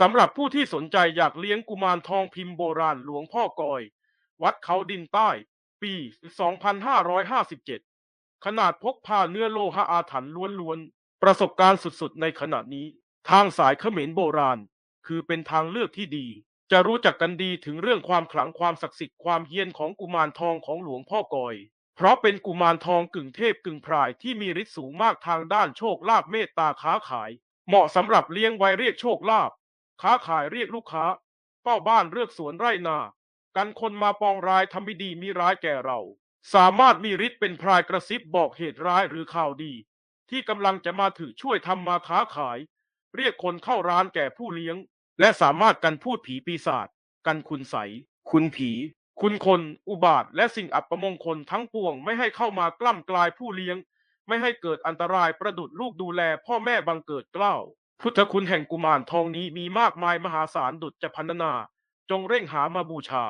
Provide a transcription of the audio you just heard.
สำหรับผู้ที่สนใจอยากเลี้ยงกุมารทองพิมพ์โบราณหลวงพ่อกอย วัดเขาดินใต้ ปี 2557 ขนาดพกพาเนื้อโลหะอาถรรพ์ล้วนๆ ประสบการณ์สุดๆ ในขณะนี้ ทางสายเขมรโบราณ คือเป็นทางเลือกที่ดี จะรู้จักกันดีถึงเรื่องความขลังความศักดิ์สิทธิ์ความเฮี้ยนของกุมารทองของหลวงพ่อกอย เพราะเป็นกุมารทองกึ่งเทพกึ่งพรายที่มีฤทธิ์สูงมากทางด้านโชคลาภเมตตาค้าขาย เหมาะสำหรับเลี้ยงไว้เรียกโชคลาภ ค้าขายเรียกลูกค้าเฝ้าบ้านเลือกสวนไร่นา กันคนมาปองร้ายทำไม่ดีมีร้ายแก่เรา สามารถมีฤทธิ์เป็นพรายกระซิบบอกเหตุร้ายหรือข่าวดี ที่กำลังจะมาถือช่วยทำมาค้าขาย เรียกคนเข้าร้านแก่ผู้เลี้ยง และสามารถกันพูดผีปีศาจกันคุณใสยคุณผี คุณคน อุบาท และสิ่งอัปมงคลทั้งปวงไม่ให้เข้ามากล้ำกลายผู้เลี้ยง ไม่ให้เกิดอันตรายประดุดลูกดูแลพ่อแม่บังเกิดเกล้า พุทธคุณแห่งกุมารทองนี้มีมากมายมหาศาลดุจจะพันนา จงเร่งหามาบูชา